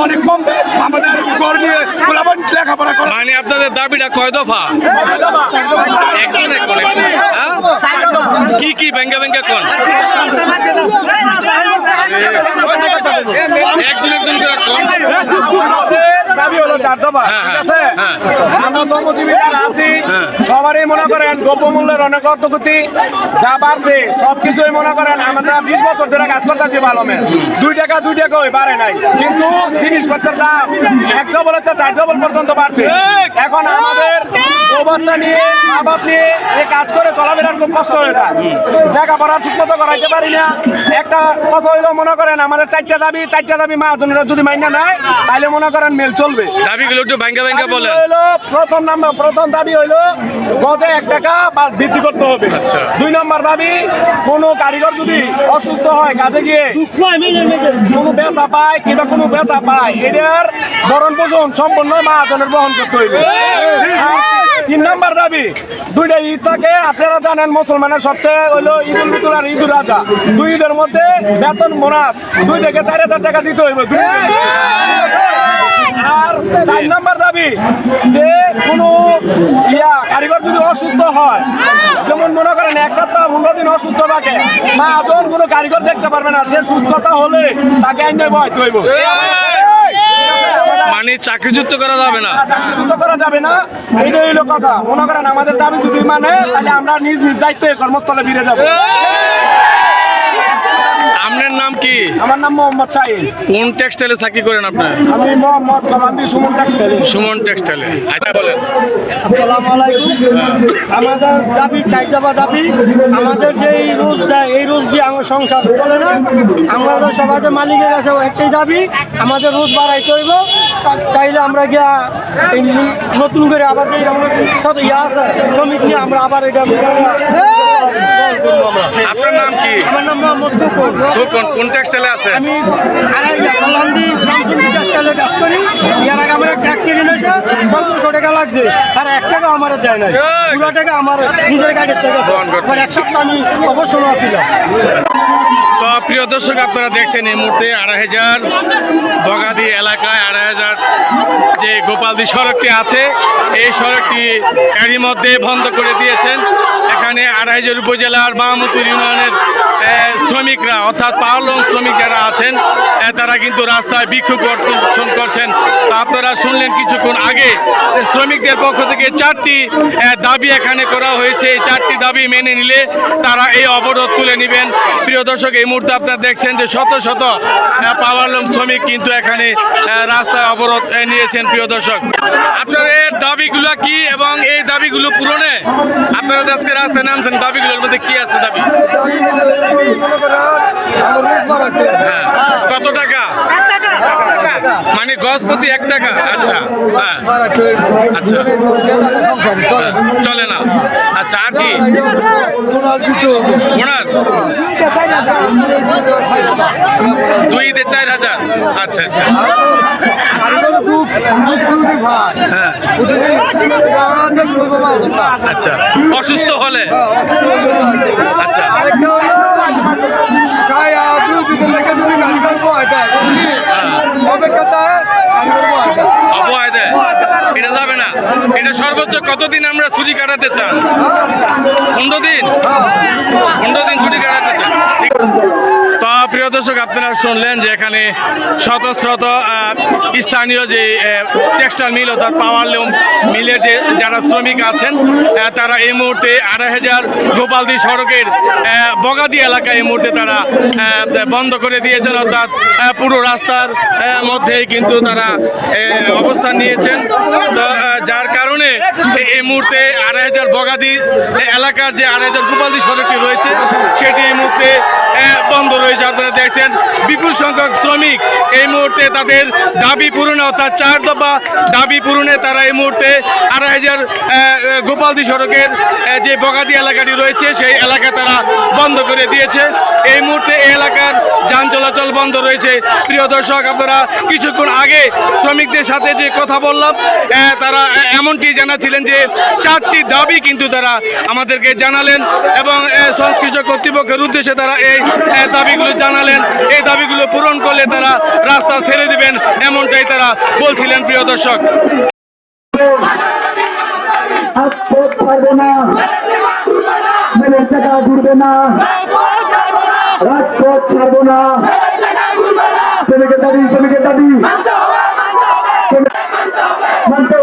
আমাদের গড় নিয়ে গোলাবান লেখাপড়া করা। মানে আপনাদের দাবিটা কয় দফা? হ্যাঁ? কি কি ব্যাংকে ব্যাংকে কোন? একজন একজন করে কোন? দাবি হলো চার দফা। হ্যাঁ, ঠিক আছে? হ্যাঁ। আমরা শ্রমজীবী যারা আছি হ্যাঁ। সবারই মনে করেন দ্রব্যমূল্যের অনেক অর্থগতি যা বাড়ছে সবকিছুই মনে করেন আমরা বিশ বছর ধরে কাজ করতেছি ভালোমে দুই টাকা দুই টাকা ওই বাড়ে নাই। কিন্তু জিনিসপত্রের দাম এক ডবল হচ্ছে চার ডবল পর্যন্ত বাড়ছে। এখন আমাদের বাচ্চা নিয়ে মা বাপ নিয়ে এই কাজ করে চলাফেরার খুব কষ্ট হয়ে যায় লেখাপড়া ঠিক মতো করাইতে পারি না একটা কথা হইল মনে করেন আমাদের চারটা দাবি চারটা দাবি মা জনেরা যদি মাইনা নেয় তাহলে মনে করেন মেল চলবে দাবিগুলো একটু ব্যাংকে দাবি বলেন হইল প্রথম নাম্বার প্রথম দাবি হইল গজে এক টাকা বা বৃদ্ধি করতে হবে আচ্ছা। দুই নম্বর দাবি কোনো কারিগর যদি অসুস্থ হয় কাজে গিয়ে কোনো ব্যথা পায় কিংবা কোনো ব্যথা পায় এটার বরণ পোষণ সম্পূর্ণ মাহাজনের বহন করতে হইবে তিন নম্বর দাবি দুইটা ঈদ থাকে। আপনারা জানেন মুসলমানের সবচেয়ে হইল ঈদুল ফিতর আর ঈদুল আজহা দুই ঈদের মধ্যে বেতন বোনাস, দুই থেকে চার হাজার টাকা দিতে হইবে। আর চার নাম্বার দাবি, যে কোনো ইয়া, কারিগর যদি অসুস্থ হয়, যেমন মনে করেন এক সপ্তাহ পনেরো দিন অসুস্থ থাকে মা যখন কোনো কারিগর দেখতে পারবে না, সে সুস্থতা হলে তাকে আইনে বয় তৈব মানে চাকরিযুক্ত করা যাবে না। চাকরিচ্যুত করা যাবে না। এইটাই হইল কথা। মনে করেন আমাদের দাবি যদি মানে তাহলে আমরা নিজ নিজ দায়িত্বে কর্মস্থলে ফিরে যাব। আপনার নাম কি? আমার নাম মোহাম্মদ শাহিন কোন টেক্সটাইলে চাকরি করেন আপনার? আমি মোহাম্মদ কালান্দি সুমন টেক্সটাইল সুমন টেক্সটাইলে আচ্ছা বলেন। আসসালামু আলাইকুম। আমাদের দাবি চার দফা দাবি আমাদের যে এই রোজ দেয় এই রোজ দিয়ে আমার সংসার চলে না। আমাদের সমাজের মালিকের কাছে একটাই দাবি আমাদের রোজ বাড়াইতে হইব। তা- তাইলে আমরা গিয়া এই নতুন করে আবার যে আমাদের শত ইয়া আছে শ্রমিক নিয়ে আমরা আবার এটা আপনার নাম কি? আমার নাম মোহাম্মদ কোন কোন টেক্সটাইলে আছে আমি আড়াইয়া কলান্দি রামচন্দ্র টেক্সটাইলে কাজ করি আগে আমরা আর আমার আমার নিজের গাড়ির থেকে। প্রিয় দর্শক, আপনারা দেখছেন এই মুহূর্তে আড়াই হাজার বগাদি এলাকায় আড়াই হাজার যে গোপালদি সড়কটি আছে, এই সড়কটি এরই মধ্যে বন্ধ করে দিয়েছেন। এখানে আড়াই হাজার উপজেলার মাহমুদুর ইউনিয়নের শ্রমিকরা, অর্থাৎ পাওলং শ্রমিক যারা আছেন তারা কিন্তু রাস্তায় বিক্ষোভ করছেন। আপনারা শুনলেন কিছুক্ষণ আগে শ্রমিকদের পক্ষ থেকে চারটি দাবি এখানে করা হয়েছে। এই চারটি দাবি মেনে নিলে তারা এই অবরোধ তুলে নেবেন। প্রিয় দর্শক, এই মুহূর্তে আপনারা দেখছেন যে শত শত পাওয়ারলুম শ্রমিক কিন্তু এখানে রাস্তায় অবরোধ নিয়েছেন প্রিয় দর্শক। আপনাদের দাবিগুলো কি এবং এই দাবিগুলো পূরণে? আপনারা আজকে রাস্তায় নামছেন, দাবিগুলোর মধ্যে কি আছে দাবি হ্যাঁ কত টাকা মানে গজ প্রতি এক টাকা? আচ্ছা হ্যাঁ। আচ্ছা। চলে না। আচ্ছা আর কি? বোনাস দুই ঈদে চার হাজার। আচ্ছা আচ্ছা। আচ্ছা অসুস্থ হলে? আচ্ছা। অবহায় দেয় এটা যাবে না। এটা সর্বোচ্চ কতদিন আমরা ছুটি কাটাতে চান? পনেরো দিন? পনেরো দিন ছুটি কাটাতে চান। ঠিক প্রিয় দর্শক আপনারা শুনলেন যে এখানে আহ, স্থানীয় যে টেক্সটাইল মিল অর্থাৎ পাওয়ার লুম মিলের যে যারা শ্রমিক আছেন তারা এই মুহূর্তে আড়াই হাজার গোপালদি সড়কের বগাদি এলাকা এই মুহূর্তে তারা বন্ধ করে দিয়েছেন, অর্থাৎ পুরো রাস্তার মধ্যেই কিন্তু তারা অবস্থান নিয়েছেন। যার কারণে এই- মুহূর্তে আড়াই হাজার বগাদি এলাকার যে আড়াই হাজার গোপালদি সড়কটি রয়েছে, সেটি এই মুহূর্তে বন্ধ রয়েছে আপনারা দেখছেন। বিপুল সংখ্যক শ্রমিক এই মুহূর্তে তাদের দাবি পূরণে, অর্থাৎ চার দফা দাবি পূরণে তারা এই মুহূর্তে আড়াই হাজার গোপালদি সড়কের যে বগাদি এলাকাটি রয়েছে, সেই এলাকা তারা বন্ধ করে দিয়েছে। এই মুহূর্তে এই এলাকার যান চলাচল বন্ধ রয়েছে। প্রিয় দর্শক, আপনারা কিছুক্ষণ আগে শ্রমিকদের সাথে যে কথা বললাম তারা এমনটি জানাচ্ছিলেন যে চারটি দাবি কিন্তু তারা আমাদেরকে জানালেন এবং সংশ্লিষ্ট কর্তৃপক্ষের উদ্দেশ্যে তারা এই দাবিগুলো জানালেন, এই দাবিগুলো পূরণ করলে তারা রাস্তা ছেড়ে দিবেন, এমনটাই তারা বলছিলেন প্রিয় দর্শক। রাজপথ ছাড়বো না শ্রমিকের দাবি শ্রমিকের দাবি মানতে